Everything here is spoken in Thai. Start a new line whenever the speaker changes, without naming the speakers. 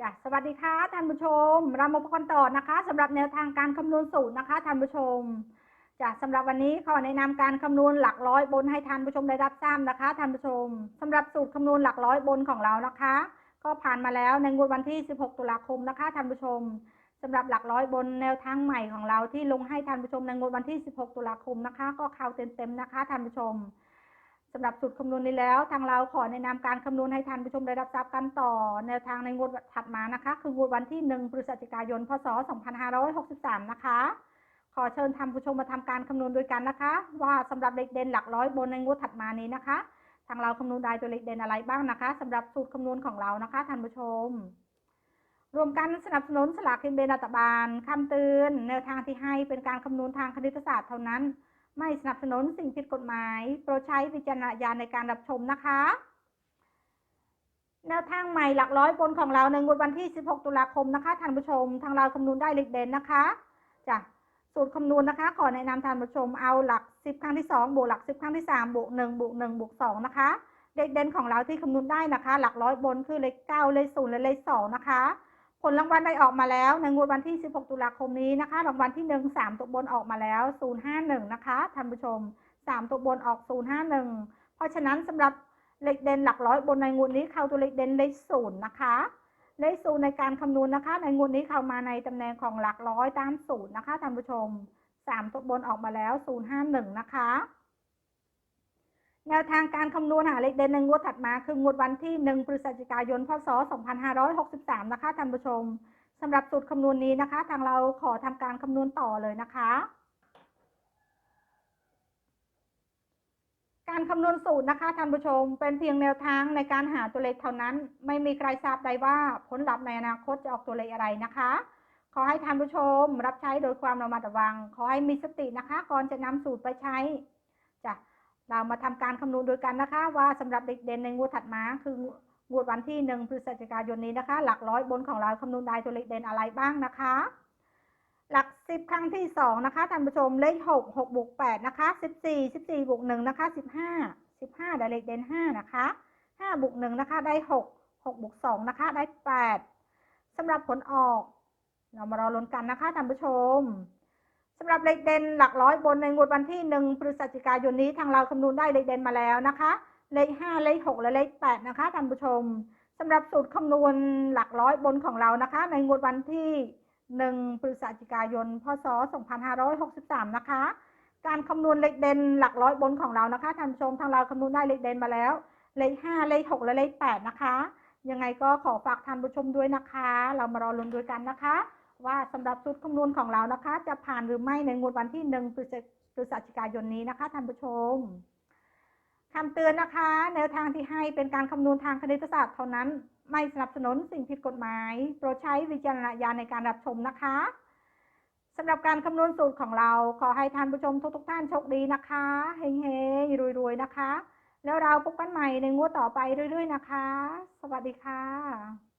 จ้ะสวัสดีค่ะท่านผู้ชม เรามาพบกันต่อนะคะสำหรับแนวทางการคำนวณสูตรนะคะท่านผู้ชมจ้ะสำหรับวันนี้ขอแนะนำการคำนวณหลักร้อยบนให้ท่านผู้ชมได้รับทราบนะคะท่านผู้ชมสำหรับสูตรคำนวณหลักร้อยบนของเรานะคะ ก็ผ่านมาแล้วในงวดวันที่ 16 ตุลาคมนะคะท่านผู้ชมสำหรับหลักร้อยบนแนวทางใหม่ของเราที่ลงให้ท่านผู้ชมในงวดวันที่ 16 ตุลาคมนะคะ ก็เข้าเต็มๆนะคะท่านผู้ชม สำหรับสูตรคำนวณนี้แล้ว ทางเราขอแนะนำการคำนวณให้ท่านผู้ชมได้รับทราบกันต่อ แนวทางในงวดถัดมานะคะ คืองวดวันที่ 1 พฤศจิกายน พศ 2563 นะคะ ขอเชิญท่านผู้ชมมาทำการคำนวณด้วยกันนะคะ ว่าสำหรับเลขเด่นหลักร้อยบนในงวดถัดมานี้นะคะ ทางเราคำนวณได้ตัวเลขเด่นอะไรบ้างนะคะสำหรับสูตรคำนวณของเรานะคะท่านผู้ชม รวมกันสนับสนุนสลากกินแบ่งรัฐบาลคำเตือนแนวทางที่ให้เป็นการคำนวณทางคณิตศาสตร์เท่านั้น ไม่สนับสนุนสิ่งผิดกฎหมาย โปรดใช้วิจารณญาณในการรับชมนะคะ แนวทางใหม่หลักร้อยบนของเราในงวดวันที่ 16 ตุลาคมนะคะท่านผู้ชม ทางเราคำนวณได้เลขเด่นนะคะจ้ะสูตรคำนวณนะคะ ขอแนะนำท่านผู้ชมเอาหลัก 10 ครั้งที่ 2 บวกหลัก 10 ครั้งที่ 3 บวก 1 บวก 1 บวก 2 นะคะเลขเด่นของเราที่คำนวณได้นะคะ หลักร้อยบนคือเลข 9 เลข 0 และเลข 2 นะคะ ผลรางวัลได้ออกมาแล้วในงวดวันที่ 16 ตุลาคมนี้นะคะ รางวัลที่ 1 3 ตัวบนออกมาแล้ว 051 นะคะท่านผู้ชม 3 ตัวบนออก 051 เพราะฉะนั้นสำหรับเลขเด่นหลักร้อยบนในงวดนี้เข้าตัวเลขเด่นเลขศูนย์นะคะ เลขศูนย์ในการคำนวณนะคะ ในงวดนี้เข้ามาในตำแหน่งของหลักร้อยตามศูนย์นะคะท่านผู้ชม 3 ตัวบนออกมาแล้ว 051 นะคะ แนวทางการคำนวณหาเลขเด่นในงวดถัดมา คืองวดวันที่ 1 พฤศจิกายน พศ 2563 นะคะท่านผู้ชมสำหรับสูตรคำนวณนี้นะคะ ทางเราขอทำการคำนวณต่อเลยนะคะ การคำนวณสูตรนะคะท่านผู้ชม เป็นเพียงแนวทางในการหาตัวเลขเท่านั้น ไม่มีใครทราบได้ว่าผลลัพธ์ในอนาคตจะออกตัวเลขอะไรนะคะขอให้ท่านผู้ชมรับใช้โดยความระมัดระวัง ขอให้มีสตินะคะ ก่อนจะนำสูตรไปใช้จ้ะ เรามาทำการคำนวณโดยกันนะคะ ว่าสำหรับเด็กเด่นในงวดถัดมา คืองวดวันที่หนึ่งพฤศจิกายนนี้นะคะ หลักร้อยบนของเราคำนวณได้ตัวเลขเด่นอะไรบ้างนะคะ หลักสิบครั้งที่สองนะคะท่านผู้ชมเลขหกหกบวกแปดนะคะสิบสี่สิบสี่บวกหนึ่งนะคะสิบห้าสิบห้าได้เลขเด่นห้านะคะห้าบวกหนึ่งนะคะได้หกหกบวกสองนะคะได้แปดสำหรับผลออก เรามารอลุ้นกันนะคะท่านผู้ชม สำหรับเลขเด่นหลักร้อยบนในงวดวันที่หนึ่งพฤศจิกายนนี้ทางเราคำนวณได้เลขเด่นมาแล้วนะคะ เลขห้าเลขหกและเลขแปดนะคะท่านผู้ชมสำหรับสูตรคำนวณหลักร้อยบนของเรานะคะ ในงวดวันที่หนึ่งพฤศจิกายน พศ 2563 นะคะ การคำนวณเลขเด่นหลักร้อยบนของเรานะคะท่านผู้ชมทางเราคำนวณได้เลขเด่นมาแล้ว เลขห้าเลขหกและเลขแปดนะคะ ยังไงก็ขอฝากท่านผู้ชมด้วยนะคะ เรามารอลุ้นด้วยกันนะคะ ว่าสำหรับสูตรคำนวณของเรานะคะ จะผ่านหรือไม่ในงวดวันที่หนึ่งพฤศจิกายนนี้นะคะท่านผู้ชมคำเตือนนะคะ แนวทางที่ให้เป็นการคำนวณทางคณิตศาสตร์เท่านั้น ไม่สนับสนุนสิ่งผิดกฎหมาย โปรดใช้วิจารณญาณในการรับชมนะคะสำหรับการคำนวณสูตรของเรา ขอให้ท่านผู้ชมทุกๆท่านโชคดีนะคะเฮงๆรวยๆนะคะ แล้วเราพบกันใหม่ในงวดต่อไปเรื่อย ๆ นะคะ สวัสดีค่ะ